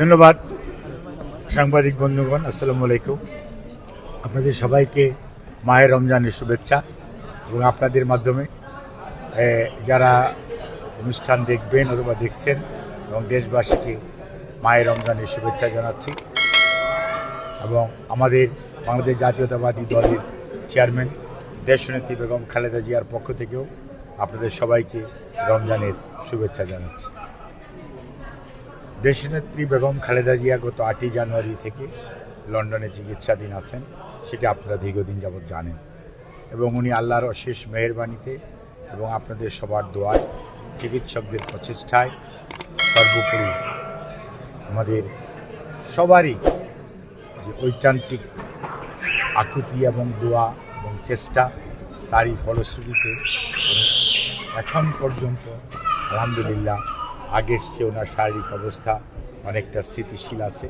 ধন্যবাদ, সাংবাদিক বন্ধুগণ, আসসালামু আলাইকুম। আপনাদের সবাইকে মায়ের রমজানের শুভেচ্ছা এবং আপনাদের মাধ্যমে যারা অনুষ্ঠান দেখবেন অথবা দেখছেন এবং দেশবাসীকে মায়ের রমজানের শুভেচ্ছা জানাচ্ছি এবং আমাদের বাংলাদেশ জাতীয়তাবাদী দলের চেয়ারম্যান দেশনেত্রী বেগম খালেদা জিয়ার পক্ষ থেকেও আপনাদের সবাইকে রমজানের শুভেচ্ছা জানাচ্ছি। দেশনেত্রী বেগম খালেদা জিয়া গত আটই জানুয়ারি থেকে লন্ডনে চিকিৎসাধীন আছেন, সেটা আপনারা দীর্ঘদিন যাবৎ জানেন। এবং উনি আল্লাহর অশেষ মেহরবানিতে এবং আপনাদের সবার দোয়ায়, চিকিৎসকদের প্রচেষ্টায় সর্বোপরি আমাদের সবারই যে ঐকান্তিক আকুতি এবং দোয়া এবং চেষ্টা, তারই ফলশ্রুতিতে এখন পর্যন্ত, আলহামদুলিল্লাহ আগের চেয়ে ওনার শারীরিক অবস্থা অনেকটা স্থিতিশীল আছে।